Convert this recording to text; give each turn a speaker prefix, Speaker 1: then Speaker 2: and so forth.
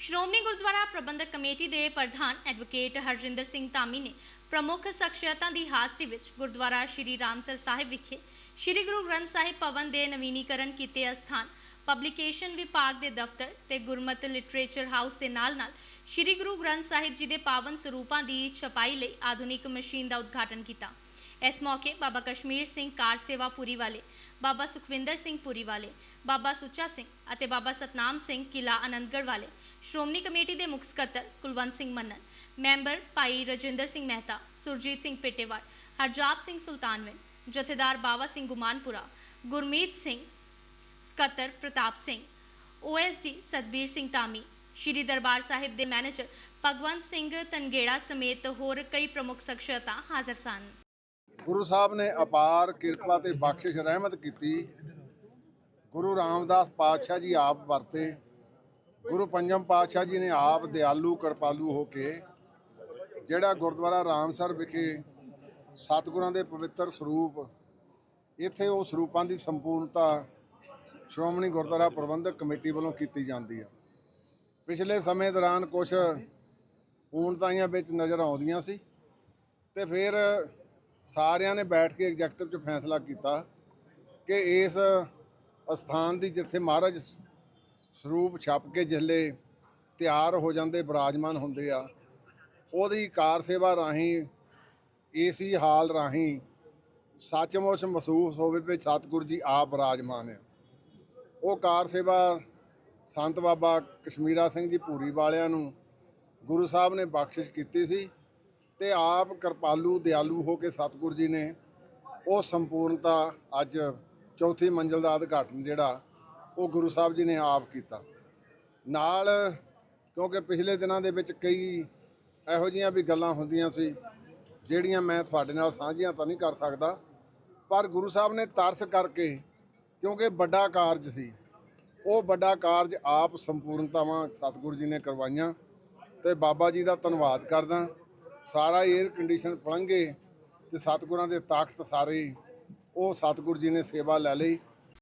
Speaker 1: Shiromani Gurdwara Prabandhak committee ਦੇ ਪ੍ਰਧਾਨ advocate Harjinder Singh Dhami ਨੇ ਪ੍ਰਮੁੱਖ ਸ਼ਖਸੀਅਤਾਂ ਦੀ ਹਾਜ਼ਰੀ ਵਿੱਚ ਗੁਰਦੁਆਰਾ ਸ਼੍ਰੀ ਰਾਮਸਰ ਸਾਹਿਬ ਵਿਖੇ ਸ਼੍ਰੀ ਗੁਰੂ ਗ੍ਰੰਥ ਸਾਹਿਬ ਭਵਨ ਦੇ ਨਵੀਨੀਕਰਨ ਕੀਤੇ ਅਸਥਾਨ, ਪਬਲੀਕੇਸ਼ਨ ਵਿਭਾਗ ਦੇ ਦਫ਼ਤਰ ਤੇ ਗੁਰਮਤਿ ਲਿਟਰੇਚਰ ਹਾਊਸ ਦੇ ਨਾਲ-ਨਾਲ ਸ਼੍ਰੀ ਗੁਰੂ ਗ੍ਰੰਥ ਸਾਹਿਬ ਜੀ ਦੇ ਪਾਵਨ ਸਰੂਪਾਂ ਦੀ ਛਪਾਈ ਲਈ ਆਧੁਨਿਕ ਮਸ਼ੀਨ ਦਾ ਉਦਘਾਟਨ ਕੀਤਾ। ਇਸ ਮੌਕੇ ਬਾਬਾ ਕਸ਼ਮੀਰ ਸਿੰਘ ਕਾਰ ਸੇਵਾ ਪੁਰੀ ਵਾਲੇ, ਬਾਬਾ ਸੁਖਵਿੰਦਰ ਸਿੰਘ ਪੁਰੀ ਵਾਲੇ, ਬਾਬਾ ਸੁੱਚਾ ਸਿੰਘ ਅਤੇ ਬਾਬਾ ਸਤਨਾਮ ਸਿੰਘ ਕਿਲਾ ਆਨੰਦਗੜ੍ਹ ਵਾਲੇ ਸ਼੍ਰੋਮਣੀ ਕਮੇਟੀ ਦੇ ਮੁੱਖ ਸਕੱਤਰ ਕੁਲਵੰਤ ਸਿੰਘ ਮੰਨਨ, ਮੈਂਬਰ ਭਾਈ ਰਜਿੰਦਰ ਸਿੰਘ ਮਹਿਤਾ, ਸੁਰਜੀਤ ਸਿੰਘ ਪੇਟੇਵਾਲ, ਹਰਜਾਪ ਸਿੰਘ ਸੁਲਤਾਨਵਿੰਦ ਜਥੇਦਾਰ ਬਾਵਾ ਸਿੰਘ ਗੁਮਾਨਪੁਰਾ, ਗੁਰਮੀਤ ਸਿੰਘ ਸਕੱਤਰ ਪ੍ਰਤਾਪ ਸਿੰਘ ਓਐਸਡੀ ਸਤਬੀਰ ਸਿੰਘ ਤਾਮੀ ਸ਼੍ਰੀ ਦਰਬਾਰ ਸਾਹਿਬ ਦੇ ਮੈਨੇਜਰ ਭਗਵੰਤ ਸਿੰਘ ਤਨਗੇੜਾ ਸਮੇਤ ਹੋਰ ਕਈ ਪ੍ਰਮੁੱਖ ਸ਼ਖਸੀਅਤਾਂ ਹਾਜ਼ਰ ਸਨ।
Speaker 2: ਗੁਰੂ ਸਾਹਿਬ ਨੇ ਅਪਾਰ ਕਿਰਪਾ ਤੇ ਬਖਸ਼ਿਸ਼ ਰਹਿਮਤ ਕੀਤੀ। ਗੁਰੂ ਰਾਮਦਾਸ ਪਾਤਸ਼ਾਹ ਜੀ ਆਪ ਵਰਤੇ। ਗੁਰੂ ਪੰਜਮ ਪਾਤਸ਼ਾਹ ਜੀ ਨੇ ਆਪ ਦਿਆਲੂ, ਕਿਰਪਾਲੂ ਹੋ ਕੇ ਜਿਹੜਾ ਗੁਰਦੁਆਰਾ ਰਾਮਸਰ ਵਿਖੇ ਸਤਿਗੁਰਾਂ ਦੇ ਪਵਿੱਤਰ ਸਰੂਪ, ਇੱਥੇ ਉਹ ਸਰੂਪਾਂ ਦੀ ਸੰਪੂਰਨਤਾ ਸ਼੍ਰੋਮਣੀ ਗੁਰਦੁਆਰਾ ਪ੍ਰਬੰਧਕ ਕਮੇਟੀ ਵੱਲੋਂ ਕੀਤੀ ਜਾਂਦੀ ਹੈ ਪਿਛਲੇ ਸਮੇਂ ਦੌਰਾਨ ਕੁਝ ਪੂਰਨਤਾਈਆਂ ਵਿੱਚ ਨਜ਼ਰ ਆਉਂਦੀਆਂ ਸੀ ਤੇ ਫਿਰ ਸਾਰਿਆਂ ਨੇ ਬੈਠ ਕੇ ਐਗਜ਼ੈਕਟਿਵ 'ਚ ਫੈਸਲਾ ਕੀਤਾ ਕਿ ਇਸ ਅਸਥਾਨ ਦੀ ਜਿੱਥੇ ਮਹਾਰਾਜ ਸਰੂਪ ਛਪ ਕੇ ਜਿਲੇ, ਤਿਆਰ ਹੋ ਜਾਂਦੇ, ਬਿਰਾਜਮਾਨ ਹੁੰਦੇ ਆ। ਉਹਦੀ ਕਾਰ ਸੇਵਾ ਰਾਹੀਂ, ਏਸੀ ਹਾਲ ਰਾਹੀਂ ਸੱਚਮੁੱਚ ਮਹਿਸੂਸ ਹੋਵੇ ਵੀ ਸਤਿਗੁਰੂ ਜੀ ਆਪ ਬਰਾਜਮਾਨ ਆ। ਉਹ ਕਾਰ ਸੇਵਾ ਸੰਤ ਬਾਬਾ ਕਸ਼ਮੀਰਾ ਸਿੰਘ ਜੀ ਭੂਰੀ ਵਾਲਿਆਂ ਨੂੰ ਗੁਰੂ ਸਾਹਿਬ ਨੇ ਬਖਸ਼ਿਸ਼ ਕੀਤੀ ਸੀ ਤੇ ਆਪ ਕਿਰਪਾਲੂ, ਦਿਆਲੂ ਹੋ ਕੇ ਸਤਿਗੁਰੂ ਜੀ ਨੇ ਉਹ ਸੰਪੂਰਨਤਾ ਅੱਜ ਚੌਥੀ ਮੰਜ਼ਲ ਦਾ ਉਦਘਾਟਨ ਜਿਹੜਾ ਉਹ ਗੁਰੂ ਸਾਹਿਬ ਜੀ ਨੇ ਆਪ ਕੀਤਾ। ਨਾਲ ਕਿਉਂਕਿ ਪਿਛਲੇ ਦਿਨਾਂ ਦੇ ਵਿੱਚ ਕਈ ਇਹੋ ਜਿਹੀਆਂ ਵੀ ਗੱਲਾਂ ਹੁੰਦੀਆਂ ਸੀ, ਜਿਹੜੀਆਂ ਮੈਂ ਤੁਹਾਡੇ ਨਾਲ ਸਾਂਝੀਆਂ ਤਾਂ ਨਹੀਂ ਕਰ ਸਕਦਾ, ਪਰ ਗੁਰੂ ਸਾਹਿਬ ਨੇ ਤਰਸ ਕਰਕੇ ਕਿਉਂਕਿ ਵੱਡਾ ਕਾਰਜ ਸੀ, ਉਹ ਵੱਡਾ ਕਾਰਜ ਆਪ ਸੰਪੂਰਨਤਾਵਾਂ ਸਤਿਗੁਰੂ ਜੀ ਨੇ ਕਰਵਾਈਆਂ ਤੇ ਬਾਬਾ ਜੀ ਦਾ ਧੰਨਵਾਦ ਕਰਦਾ। ਸਾਰਾ 에ਅਰ ਕੰਡੀਸ਼ਨ ਪਲੰਘੇ ਤੇ ਸਤਿਗੁਰਾਂ ਦੇ ਤਾਕਤ ਸਾਰੇ, ਉਹ ਸਤਿਗੁਰੂ ਜੀ ਨੇ ਸੇਵਾ ਲੈ ਲਈ।